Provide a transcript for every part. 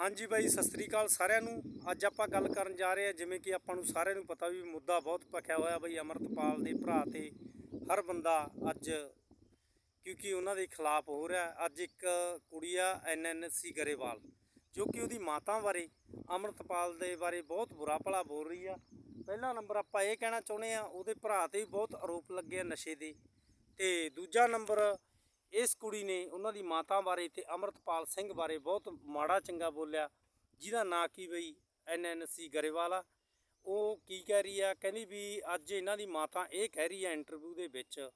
ਹਾਂਜੀ ਬਾਈ ਸਤਿ ਸ੍ਰੀ ਅਕਾਲ ਸਾਰਿਆਂ ਨੂੰ। ਅੱਜ ਆਪਾਂ ਗੱਲ ਕਰਨ ਜਾ ਰਹੇ ਹਾਂ, ਜਿਵੇਂ ਕਿ ਆਪਾਂ ਨੂੰ ਸਾਰਿਆਂ ਨੂੰ ਪਤਾ ਵੀ ਮੁੱਦਾ ਬਹੁਤ ਭਖਿਆ ਹੋਇਆ ਬਈ ਅਮਰਤਪਾਲ ਦੇ ਭਰਾ ਤੇ ਹਰ ਬੰਦਾ ਅੱਜ, ਕਿਉਂਕਿ ਉਹਨਾਂ ਦੇ ਖਿਲਾਫ ਹੋ ਰਿਹਾ। ਅੱਜ ਇੱਕ ਕੁੜੀ ਆ ਐਨਐਨਸੀ ਗਰੇਵਾਲ, ਜੋ ਕਿ ਉਹਦੀ ਮਾਤਾ ਬਾਰੇ, ਅਮਰਤਪਾਲ ਦੇ ਬਾਰੇ ਬਹੁਤ ਬੁਰਾ ਭਲਾ ਬੋਲ ਰਹੀ ਆ। ਪਹਿਲਾ ਨੰਬਰ ਆਪਾਂ ਇਹ ਕਹਿਣਾ ਚਾਹੁੰਦੇ ਆ ਉਹਦੇ ਭਰਾ ਤੇ ਵੀ ਬਹੁਤ ਆਰੋਪ ਲੱਗੇ ਆ ਨਸ਼ੇ ਦੇ। ਤੇ ਦੂਜਾ ਨੰਬਰ ਇਸ ਕੁੜੀ ਨੇ ਉਹਨਾਂ ਦੀ ਮਾਤਾ ਬਾਰੇ ਤੇ ਅਮਰਤਪਾਲ ਸਿੰਘ ਬਾਰੇ ਬਹੁਤ ਮਾੜਾ ਚੰਗਾ ਬੋਲਿਆ, ਜਿਹਦਾ ਨਾਂ ਕੀ ਬਈ? ਐਨਐਨਸੀ ਗਰੇਵਾਲ ਆ। ਉਹ ਕੀ ਕਹਿ ਰਹੀ ਆ? ਕਹਿੰਦੀ ਵੀ ਅੱਜ ਇਹਨਾਂ ਦੀ ਮਾਤਾ ਇਹ ਕਹਿ ਰਹੀ ਆ ਇੰਟਰਵਿਊ ਦੇ ਵਿੱਚ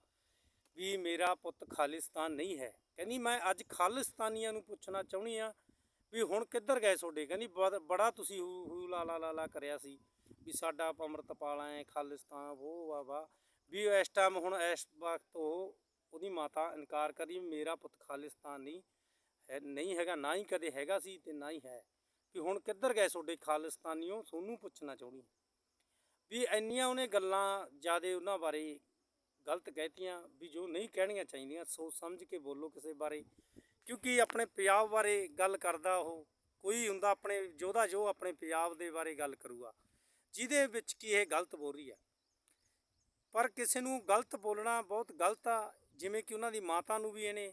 ਵੀ ਮੇਰਾ ਪੁੱਤ ਖਾਲਿਸਤਾਨ ਨਹੀਂ ਹੈ। ਕਹਿੰਦੀ ਮੈਂ ਅੱਜ ਖਾਲਿਸਤਾਨੀਆਂ ਨੂੰ ਪੁੱਛਣਾ ਚਾਹੁੰਦੀ ਆ ਵੀ ਹੁਣ ਕਿੱਧਰ ਗਏ ਤੁਹਾਡੇ? ਕਹਿੰਦੀ ਬੜ- ਬੜਾ ਤੁਸੀਂ ਹੂ ਹੂ ਲਾ ਲਾ ਲਾ ਲਾ ਕਰਿਆ ਸੀ ਵੀ ਸਾਡਾ ਅਮਰਤਪਾਲ ਐ ਖਾਲਿਸਤਾਨ ਉਹ ਵਾ ਵਾ। ਵੀ ਇਸ ਟਾਈਮ ਹੁਣ ਇਸ ਵਕਤ ਉਹ ਉਹਦੀ ਮਾਤਾ ਇਨਕਾਰ ਕਰੀ ਮੇਰਾ ਪੁੱਤ ਖਾਲਿਸਤਾਨੀ ਹੈ, ਨਹੀਂ ਹੈਗਾ, ਨਾ ਹੀ ਕਦੇ ਹੈਗਾ ਸੀ ਤੇ ਨਾ ਹੀ ਹੈ। ਵੀ ਹੁਣ ਕਿੱਧਰ ਗਏ ਤੁਹਾਡੇ ਖਾਲਿਸਤਾਨੀਓ? ਤੁਹਾਨੂੰ ਪੁੱਛਣਾ ਚਾਹੁੰਦੀ ਵੀ ਇੰਨੀਆਂ ਉਹਨੇ ਗੱਲਾਂ ਜਿਆਦੇ ਉਹਨਾਂ ਬਾਰੇ ਗਲਤ ਕਹਿਤੀਆਂ ਵੀ ਜੋ ਨਹੀਂ ਕਹਿਣੀਆਂ ਚਾਹੀਦੀਆਂ, ਸੋਚ ਸਮਝ ਕੇ ਬੋਲੋ ਕਿਸੇ ਬਾਰੇ। ਕਿਉਂਕਿ ਆਪਣੇ ਪੰਜਾਬ ਬਾਰੇ ਗੱਲ ਕਰਦਾ ਉਹ, ਕੋਈ ਹੁੰਦਾ ਆਪਣੇ ਯੋਧਾ ਜੋ ਆਪਣੇ ਪੰਜਾਬ ਦੇ ਬਾਰੇ ਗੱਲ ਕਰੂਗਾ। ਜਿਹਦੇ ਵਿੱਚ ਕੀ ਇਹ ਗਲਤ ਬੋਲ ਰਹੀ ਹੈ। ਪਰ ਕਿਸੇ ਨੂੰ ਗਲਤ ਬੋਲਣਾ ਬਹੁਤ ਗਲਤ ਆ ਜਿਵੇਂ ਕਿ ਉਹਨਾਂ ਦੀ ਮਾਤਾ ਨੂੰ ਵੀ ਇਹਨੇ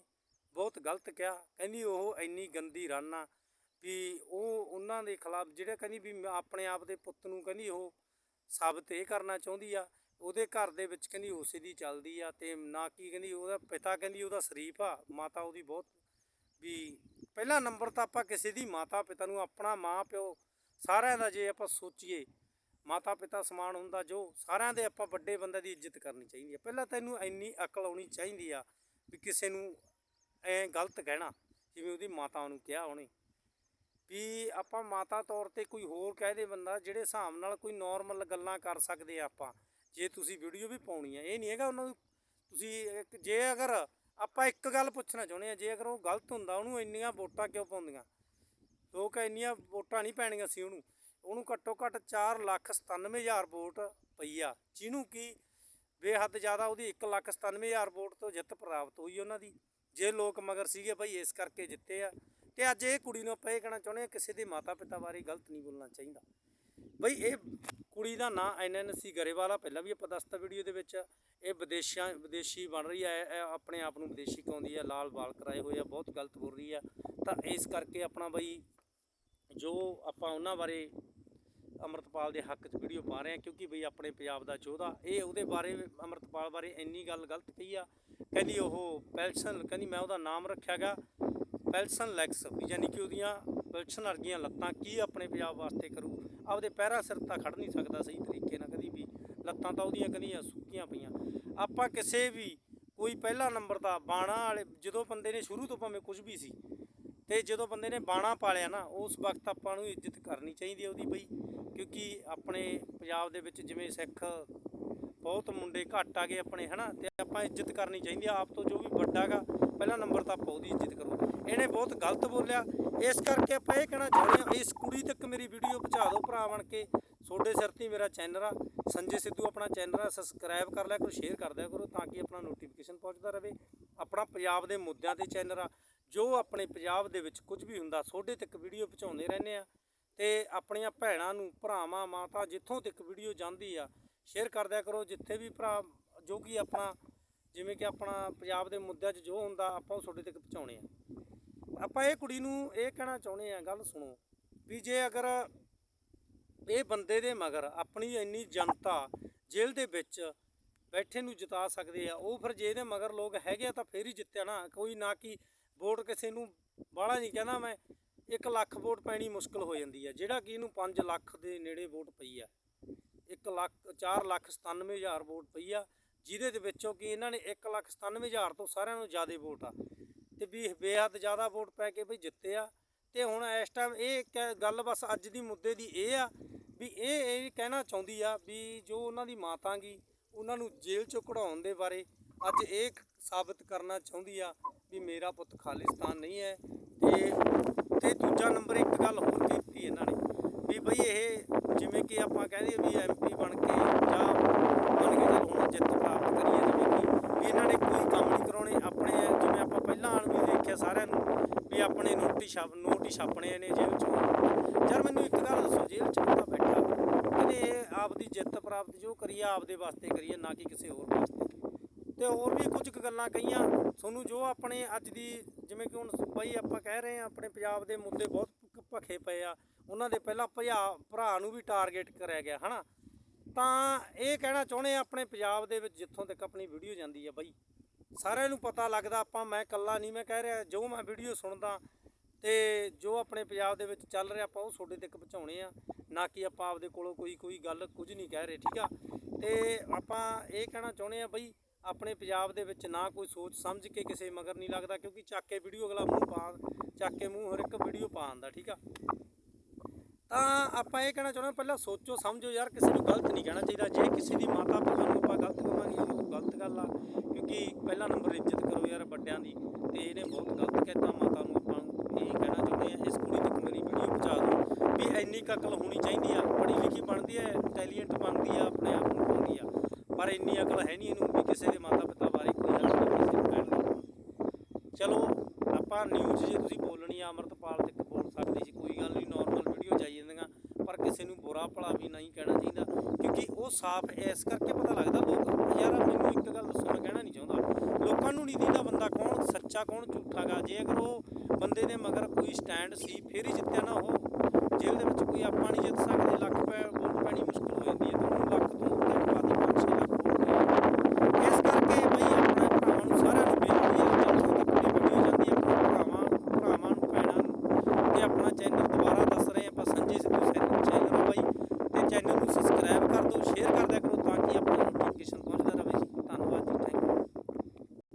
ਬਹੁਤ ਗਲਤ ਕਿਹਾ। ਕਹਿੰਦੀ ਉਹ ਇੰਨੀ ਗੰਦੀ ਰੰਨ ਆ ਵੀ ਉਹ ਉਹਨਾਂ ਦੇ ਖਿਲਾਫ ਜਿਹੜਾ ਕਹਿੰਦੀ ਵੀ ਮੈਂ ਆਪਣੇ ਆਪ ਦੇ ਪੁੱਤ ਨੂੰ ਕਹਿੰਦੀ ਉਹ ਸਾਬਤ ਇਹ ਕਰਨਾ ਚਾਹੁੰਦੀ ਆ, ਉਹਦੇ ਘਰ ਦੇ ਵਿੱਚ ਕਹਿੰਦੀ ਉਸੇ ਦੀ ਚੱਲਦੀ ਆ ਤੇ ਨਾ ਕੀ ਕਹਿੰਦੀ ਉਹਦਾ ਪਿਤਾ ਕਹਿੰਦੀ ਉਹਦਾ ਸ਼ਰੀਫ ਆ, ਮਾਤਾ ਉਹਦੀ ਬਹੁਤ ਵੀ ਪਹਿਲਾ ਨੰਬਰ ਤਾਂ ਆਪਾਂ ਕਿਸੇ ਦੀ ਮਾਤਾ ਪਿਤਾ ਨੂੰ, ਆਪਣਾ ਮਾਂ ਪਿਓ ਸਾਰਿਆਂ ਦਾ ਜੇ ਆਪਾਂ ਸੋਚੀਏ ਮਾਤਾ ਪਿਤਾ ਸਮਾਨ ਹੁੰਦਾ, ਜੋ ਸਾਰਿਆਂ ਦੇ ਆਪਾਂ ਵੱਡੇ ਬੰਦੇ ਦੀ ਇੱਜ਼ਤ ਕਰਨੀ ਚਾਹੀਦੀ ਹੈ ਪਹਿਲਾਂ ਤੈਨੂੰ ਇੰਨੀ ਅਕਲ ਆਉਣੀ ਚਾਹੀਦੀ ਆ ਵੀ ਕਿਸੇ ਨੂੰ ਐ ਗਲਤ ਕਹਿਣਾ, ਜਿਵੇਂ ਉਹਦੀ ਮਾਤਾ ਨੂੰ ਕਿਹਾ ਉਹਨੇ। ਵੀ ਆਪਾਂ ਮਾਤਾ ਤੌਰ ਤੇ ਕੋਈ ਹੋਰ ਕਹਿ ਦੇ ਬੰਦਾ, ਜਿਹੜੇ ਹਿਸਾਬ ਨਾਲ ਕੋਈ ਨਾਰਮਲ ਗੱਲਾਂ ਕਰ ਸਕਦੇ ਆ ਆਪਾਂ, ਜੇ ਤੁਸੀਂ ਵੀਡੀਓ ਵੀ ਪਾਉਣੀ ਆ। ਇਹ ਨਹੀਂ ਹੈਗਾ ਉਹਨਾਂ ਨੂੰ, ਤੁਸੀਂ ਜੇ ਅਗਰ ਆਪਾਂ ਇੱਕ ਗੱਲ ਪੁੱਛਣਾ ਚਾਹੁੰਦੇ ਆ, ਜੇ ਅਗਰ ਉਹ ਗਲਤ ਹੁੰਦਾ, ਉਹਨੂੰ ਇੰਨੀਆਂ ਵੋਟਾਂ ਕਿਉਂ ਪਾਉਂਦੀਆਂ? ਲੋਕ ਇੰਨੀਆਂ ਵੋਟਾਂ ਨਹੀਂ ਪੈਣੀਆਂ ਸੀ ਉਹਨੂੰ। ਉਹਨੂੰ ਘੱਟੋ ਘੱਟ 4 ਲੱਖ 97 ਹਜ਼ਾਰ ਵੋਟ ਪਈ ਆ ਜਿਹਨੂੰ ਕਿ ਬੇਹੱਦ ਜ਼ਿਆਦਾ ਉਹਦੀ 1 ਲੱਖ 97 ਹਜ਼ਾਰ ਵੋਟ ਤੋਂ ਜਿੱਤ ਪ੍ਰਾਪਤ ਹੋਈ ਉਹਨਾਂ ਦੀ। ਜੇ ਲੋਕ ਮਗਰ ਸੀਗੇ ਭਾਈ ਇਸ ਕਰਕੇ ਜਿੱਤੇ ਆ। ਤੇ ਅੱਜ ਇਹ ਕੁੜੀ ਨੂੰ ਆਪਾਂ ਇਹ ਕਹਿਣਾ ਚਾਹੁੰਦੇ ਆ ਕਿਸੇ ਦੇ ਮਾਤਾ ਪਿਤਾ ਬਾਰੇ ਗਲਤ ਨਹੀਂ ਬੋਲਣਾ ਚਾਹੀਦਾ। ਬਈ, ਇਹ ਕੁੜੀ ਦਾ ਨਾਂ ਐਨਐਨਸੀ ਗਰੇਵਾਲਾ, ਪਹਿਲਾਂ ਵੀ ਆਪਾਂ ਦੱਸਤਾ ਵੀਡੀਓ ਦੇ ਵਿੱਚ। ਇਹ ਵਿਦੇਸ਼ਾਂ, ਵਿਦੇਸ਼ੀ ਬਣ ਰਹੀ ਹੈ ਆਪਣੇ ਆਪ ਨੂੰ ਵਿਦੇਸ਼ੀ ਕਹਿੰਦੀ ਆ ਲਾਲ ਵਾਲ ਕਰਾਏ ਹੋਏ ਆ, ਬਹੁਤ ਗਲਤ ਬੋਲ ਰਹੀ ਆ ਤਾਂ ਇਸ ਕਰਕੇ ਆਪਣਾ ਬਈ, ਜੋ ਆਪਾਂ ਉਹਨਾਂ ਬਾਰੇ ਅਮਰਤਪਾਲ ਦੇ ਹੱਕ 'ਚ ਵੀਡੀਓ ਪਾ ਰਹੇ ਹਾਂ ਕਿਉਂਕਿ ਬਈ ਆਪਣੇ ਪੰਜਾਬ ਦਾ ਯੋਧਾ, ਇਹ ਉਹਦੇ ਬਾਰੇ ਅਮਰਤਪਾਲ ਬਾਰੇ ਇੰਨੀ ਗੱਲ ਗਲਤ ਕਹੀ ਆ। ਕਹਿੰਦੀ ਉਹ ਪੈਲਸਨ, ਕਹਿੰਦੀ ਮੈਂ ਉਹਦਾ ਨਾਮ ਰੱਖਿਆਗਾ, ਪੈਲਸਨ ਲੈਕਸ, ਵੀ ਯਾਨੀ ਕਿ ਉਹਦੀਆਂ ਪੈਲਸਨ ਵਰਗੀਆਂ ਲੱਤਾਂ ਕੀ ਆਪਣੇ ਪੰਜਾਬ ਵਾਸਤੇ ਕਰੂ? ਆਪਦੇ ਪੈਰਾਂ ਸਿਰ ਤਾਂ ਖੜ ਨਹੀਂ ਸਕਦਾ ਸਹੀ ਤਰੀਕੇ ਨਾਲ ਕਦੀ ਵੀ। ਲੱਤਾਂ ਤਾਂ ਉਹਦੀਆਂ ਕਦੀਆਂ ਸੁੱਕੀਆਂ ਪਈਆਂ। ਆਪਾਂ ਕਿਸੇ ਵੀ, ਕੋਈ ਪਹਿਲਾ ਨੰਬਰ ਦਾ ਬਾਣਾ ਵਾਲੇ, ਜਦੋਂ ਬੰਦੇ ਨੇ ਸ਼ੁਰੂ ਤੋਂ ਭਾਵੇਂ ਕੁਝ ਵੀ ਸੀ ਤੇ ਜਦੋਂ ਬੰਦੇ ਨੇ ਬਾਣਾ ਪਾਲਿਆ ਨਾ, ਉਸ ਵਕਤ ਆਪਾਂ ਨੂੰ ਇੱਜ਼ਤ ਕਰਨੀ ਚਾਹੀਦੀ ਹੈ ਉਹਦੀ ਬਈ, ਕਿਉਂਕਿ ਆਪਣੇ ਪੰਜਾਬ ਦੇ ਵਿੱਚ ਜਿਵੇਂ ਸਿੱਖ ਬਹੁਤ ਮੁੰਡੇ ਘੱਟ ਆ ਗਏ ਆਪਣੇ, ਹਨਾ, ਤੇ ਆਪਾਂ ਇੱਜ਼ਤ ਕਰਨੀ ਚਾਹੀਦੀ ਆ ਆਪ ਤੋਂ ਜੋ ਵੀ ਵੱਡਾ ਗਾ ਪਹਿਲਾ ਨੰਬਰ ਤਾਂ ਆਪਾਂ ਉਹਦੀ ਇੱਜ਼ਤ ਕਰੋ। ਇਹਨੇ ਬਹੁਤ ਗਲਤ ਬੋਲਿਆ। ਇਸ ਕਰਕੇ ਆਪਾਂ ਇਹ ਕਹਿਣਾ ਚਾਹੁੰਦੇ ਹਾਂ, ਇਸ ਕੁੜੀ ਤੱਕ ਮੇਰੀ ਵੀਡੀਓ ਪਹੁੰਚਾ ਦਿਓ ਭਰਾ ਬਣ ਕੇ। ਤੁਹਾਡੇ ਸਿਰ ਤੇ ਮੇਰਾ ਚੈਨਲ ਆ। ਸੰਜੇ ਸਿੱਧੂ ਆਪਣਾ ਚੈਨਲ ਆ ਸਬਸਕ੍ਰਾਈਬ ਕਰ ਲਿਆ ਕਰੋ ਸ਼ੇਅਰ ਕਰ ਦਿਆ ਕਰੋ ਤਾਂ ਕਿ ਆਪਣਾ ਨੋਟੀਫਿਕੇਸ਼ਨ ਪਹੁੰਚਦਾ ਰਹੇ। ਆਪਣਾ ਪੰਜਾਬ ਦੇ ਮੁੱਦਿਆਂ ਤੇ ਚੈਨਲ ਆ। ਜੋ ਆਪਣੇ ਪੰਜਾਬ ਦੇ ਵਿੱਚ ਕੁਝ ਵੀ ਹੁੰਦਾ ਤੁਹਾਡੇ ਤੱਕ ਵੀਡੀਓ ਪਹੁੰਚਾਉਂਦੇ ਰਹਿੰਦੇ ਆ ਤੇ ਆਪਣੀਆਂ ਭੈਣਾਂ ਨੂੰ, ਭਰਾਵਾਂ, ਮਾਤਾ ਜਿੱਥੋਂ ਤੱਕ ਵੀਡੀਓ ਜਾਂਦੀ ਆ ਸ਼ੇਅਰ ਕਰਦਿਆ ਕਰੋ, ਜਿੱਥੇ ਵੀ ਭਰਾ ਜੋ ਕਿ ਆਪਣਾ, ਜਿਵੇਂ ਕਿ ਆਪਣਾ ਪੰਜਾਬ ਦੇ ਮੁੱਦਿਆਂ 'ਚ ਜੋ ਹੁੰਦਾ, ਆਪਾਂ ਉਹ ਤੁਹਾਡੇ ਤੱਕ ਪਹੁੰਚਾਉਣੇ ਆ। ਆਪਾਂ ਇਹ ਕੁੜੀ ਨੂੰ ਇਹ ਕਹਿਣਾ ਚਾਹੁੰਦੇ ਆ, ਗੱਲ ਸੁਣੋ, ਵੀ ਜੇ ਅਗਰ ਇਹ ਬੰਦੇ ਦੇ ਮਗਰ ਆਪਣੀ ਇੰਨੀ ਜਨਤਾ ਜੇਲ੍ਹ ਦੇ ਵਿੱਚ ਬੈਠੇ ਨੂੰ ਜਿਤਾ ਸਕਦੇ ਆ, ਉਹ ਫਿਰ ਜੇ ਇਹਦੇ ਮਗਰ ਲੋਕ ਹੈਗੇ ਆ ਤਾਂ ਫੇਰ ਹੀ ਜਿੱਤਿਆ ਨਾ, ਕੋਈ ਨਾ ਕਿ ਵੋਟ ਕਿਸੇ ਨੂੰ ਬਾਹਲਾ ਨਹੀਂ ਕਹਿੰਦਾ ਮੈਂ 1 ਲੱਖ ਵੋਟ ਪੈਣੀ ਮੁਸ਼ਕਲ ਹੋ ਜਾਂਦੀ ਆ। ਜਿਹੜਾ ਕਿ ਇਹਨੂੰ 5 ਲੱਖ ਦੇ ਨੇੜੇ ਵੋਟ ਪਈ ਆ। 1 ਲੱਖ 4 ਲੱਖ 97 ਹਜ਼ਾਰ ਵੋਟ ਪਈ ਆ, ਜਿਹਦੇ ਦੇ ਵਿੱਚੋਂ ਕਿ ਇਹਨਾਂ ਨੇ 1 ਲੱਖ 97 ਹਜ਼ਾਰ ਤੋਂ ਸਾਰਿਆਂ ਨੂੰ ਜ਼ਿਆਦਾ ਵੋਟ ਆ। ਤੇ ਵੀ ਬੇਹੱਦ ਜ਼ਿਆਦਾ ਵੋਟ ਪੈ ਕੇ ਵੀ ਜਿੱਤੇ ਆ। ਤੇ ਹੁਣ ਇਸ ਟਾਈਮ ਇਹ ਕਹਿ- ਗੱਲ ਬਸ ਅੱਜ ਦੀ ਮੁੱਦੇ ਦੀ ਇਹ ਆ ਵੀ ਇਹ ਇਹ ਕਹਿਣਾ ਚਾਹੁੰਦੀ ਆ ਵੀ ਜੋ ਉਹਨਾਂ ਦੀ ਮਾਤਾ ਗੀ ਉਹਨਾਂ ਨੂੰ ਜੇਲ੍ਹ ਚੋਂ ਕਢਾਉਣ ਦੇ ਬਾਰੇ ਅੱਜ ਇਹ ਸਾਬਤ ਕਰਨਾ ਚਾਹੁੰਦੀ ਆ ਵੀ ਮੇਰਾ ਪੁੱਤ ਖਾਲਿਸਤਾਨ ਨਹੀਂ ਹੈ ਤੇ ਤੇ ਦੂਜਾ ਨੰਬਰ ਇੱਕ ਗੱਲ ਹੋਰ ਕੀਤੀ ਇਹਨਾਂ ਨੇ ਵੀ ਬਈ ਇਹ ਜਿਵੇਂ ਕਿ ਆਪਾਂ ਕਹਿੰਦੇ ਵੀ ਐਮਪੀ ਬਣ ਕੇ ਜਾਂ ਬਣ ਕੇ ਚੱਲ ਹੁਣ ਜਿੱਤ ਪ੍ਰਾਪਤ ਕਰੀਏ ਜਿਵੇਂ ਕਿ ਵੀ ਇਹਨਾਂ ਨੇ ਕੋਈ ਕੰਮ ਨਹੀਂ ਕਰਾਉਣੇ, ਆਪਣੇ ਜਿਵੇਂ ਆਪਾਂ ਪਹਿਲਾਂ ਆਣ ਵੀ ਦੇਖਿਆ ਸਾਰਿਆਂ ਨੂੰ ਵੀ ਆਪਣੇ ਨੋਟਿਸ ਨੋਟਿਸ ਛਾਪਣੇ ਨੇ ਜੇਲ੍ਹ ਚੋਂ। ਯਾਰ ਮੈਨੂੰ ਇੱਕ ਗੱਲ ਦੱਸੋ, ਜੇਲ੍ਹ ਚ ਬੰਦਾ ਬੈਠਾ? ਕਹਿੰਦੇ ਇਹ ਆਪਦੀ ਜਿੱਤ ਪ੍ਰਾਪਤ ਜੋ ਕਰੀਏ ਆਪਦੇ ਵਾਸਤੇ ਕਰੀਏ ਨਾ ਕਿ ਕਿਸੇ ਹੋਰ ਵਾਸਤੇ। ਤੇ ਹੋਰ ਵੀ ਕੁਝ ਕੁ ਗੱਲਾਂ ਕਹੀਆਂ। ਤੁਹਾਨੂੰ ਜੋ ਆਪਣੇ ਅੱਜ ਦੀ ਜਿਵੇਂ ਕਿ ਹੁਣ ਬਾਈ ਆਪਾਂ ਕਹਿ ਰਹੇ ਆ ਆਪਣੇ ਪੰਜਾਬ ਦੇ ਮੁੱਦੇ ਬਹੁਤ ਭਖੇ ਪਏ ਆ। ਉਹਨਾਂ ਦੇ ਪਹਿਲਾਂ ਭਜਾ, ਭਰਾ ਨੂੰ ਵੀ ਟਾਰਗੇਟ ਕਰਿਆ ਗਿਆ, ਹਨਾ? ਤਾਂ ਇਹ ਕਹਿਣਾ ਚਾਹੁੰਦੇ ਆ ਆਪਣੇ ਪੰਜਾਬ ਦੇ ਵਿੱਚ ਜਿੱਥੋਂ ਤੱਕ ਆਪਣੀ ਵੀਡੀਓ ਜਾਂਦੀ ਆ ਬਾਈ। ਸਾਰਿਆਂ ਨੂੰ ਪਤਾ ਲੱਗਦਾ ਆਪਾਂ, ਮੈਂ ਇਕੱਲਾ ਨਹੀਂ, ਮੈਂ ਕਹਿ ਰਿਹਾ, ਜੋ ਮੈਂ ਵੀਡੀਓ ਸੁਣਦਾ ਤੇ ਜੋ ਆਪਣੇ ਪੰਜਾਬ ਦੇ ਵਿੱਚ ਚੱਲ ਰਿਹਾ, ਆਪਾਂ ਉਹ ਤੁਹਾਡੇ ਤੱਕ ਪਹੁੰਚਾਉਣੇ ਆ। ਨਾ ਕਿ ਆਪਾਂ ਆਪਦੇ ਕੋਲੋਂ ਕੋਈ ਕੋਈ ਗੱਲ ਕੁਝ ਨਹੀਂ ਕਹਿ ਰਹੇ, ਠੀਕ ਆ? ਤੇ ਆਪਾਂ ਇਹ ਕਹਿਣਾ ਚਾਹੁੰਦੇ ਆ ਬਈ ਆਪਣੇ ਪੰਜਾਬ ਦੇ ਵਿੱਚ ਨਾ ਕੋਈ ਸੋਚ ਸਮਝ ਕੇ ਕਿਸੇ ਮਗਰ ਨਹੀਂ ਲੱਗਦਾ ਕਿਉਂਕਿ ਚੱਕ ਕੇ ਵੀਡੀਓ ਅਗਲਾ ਮੂੰਹ ਪਾ ਚੱਕ ਕੇ ਮੂੰਹ ਹਰ ਇੱਕ ਵੀਡੀਓ ਪਾ ਆਂਦਾ ਠੀਕ ਆ? ਤਾਂ ਆਪਾਂ ਇਹ ਕਹਿਣਾ ਚਾਹੁੰਦੇ ਹਾਂ, ਪਹਿਲਾਂ ਸੋਚੋ ਸਮਝੋ ਯਾਰ ਕਿਸੇ ਨੂੰ ਗਲਤ ਨਹੀਂ ਕਹਿਣਾ ਚਾਹੀਦਾ। ਜੇ ਕਿਸੇ ਦੀ ਮਾਤਾ ਪਿਤਾ ਨੂੰ ਆਪਾਂ ਗਲਤ ਕਹਾਂਗੇ ਉਹ ਗਲਤ ਗੱਲ ਆ ਕਿਉਂਕਿ ਪਹਿਲਾ ਨੰਬਰ ਇੱਜ਼ਤ ਕਰੋ ਯਾਰ ਵੱਡਿਆਂ ਦੀ ਤੇ ਇਹਨੇ ਬਹੁਤ ਗਲਤ ਕਹਿਤਾ ਮਾਤਾ ਨੂੰ ਆਪਾਂ ਨੂੰ। ਇਹ ਕਹਿਣਾ ਚਾਹੁੰਦੇ ਆ ਇਸ ਕੁੜੀ ਤੱਕ ਮੇਰੀ ਵੀਡੀਓ ਪਹੁੰਚਾ ਦਿਓ ਵੀ ਇੰਨੀ ਕੁ ਅਕਲ ਹੋਣੀ ਚਾਹੀਦੀ ਆ। ਪੜ੍ਹੀ ਲਿਖੀ ਬਣਦੀ ਹੈ ਇੰਟੈਲੀਜੈਂਟ ਬਣਦੀ ਆ ਆਪਣੇ ਆਪ ਨੂੰ ਬਣਦੀ ਆ ਪਰ ਇੰਨੀ ਅਕਲ ਹੈ ਨਹੀਂ ਇਹਨੂੰ ਵੀ ਕਿਸੇ ਦੇ ਮਾਤਾ ਪਿਤਾ ਬਾਰੇ ਕੋਈ ਗੱਲ ਨਹੀਂ ਕਿਸੇ ਨੂੰ ਕਹਿਣ ਦੀ ਚਲੋ ਆਪਾਂ ਨਿਊਜ਼ ਜੇ ਤੁਸੀਂ ਬੋਲਣੀ ਆ ਅਮਰਤਪਾਲ ਤੱਕ ਬੋਲ ਸਕਦੇ ਜੀ ਕੋਈ ਗੱਲ ਨਹੀਂ ਨਾਰਮਲ ਵੀਡੀਓ ਜਾਈ ਜਾਂਦੀਆਂ ਪਰ ਕਿਸੇ ਨੂੰ ਬੁਰਾ ਭਲਾ ਵੀ ਨਹੀਂ ਕਹਿਣਾ ਚਾਹੀਦਾ, ਕਿਉਂਕਿ ਉਹ ਸਾਫ਼ ਇਸ ਕਰਕੇ ਪਤਾ ਲੱਗਦਾ, ਲੋਕ ਯਾਰ ਮੈਨੂੰ ਇੱਕ ਗੱਲ ਦੱਸੋ, ਮੈਂ ਕਹਿਣਾ ਨਹੀਂ ਚਾਹੁੰਦਾ। ਲੋਕਾਂ ਨੂੰ ਨਹੀਂ ਦਿੰਦਾ ਬੰਦਾ ਕੌਣ ਸੱਚਾ, ਕੌਣ ਝੂਠਾ ਗਾ। ਜੇ ਅਗਰ ਉਹ ਬੰਦੇ ਦੇ ਮਗਰ ਕੋਈ ਸਟੈਂਡ ਸੀ, ਫਿਰ ਹੀ ਜਿੱਤਿਆ ਨਾ ਉਹ। ਜੇਲ੍ਹ ਦੇ ਵਿੱਚ ਕੋਈ ਆਪਾਂ ਨਹੀਂ ਜਿੱਤ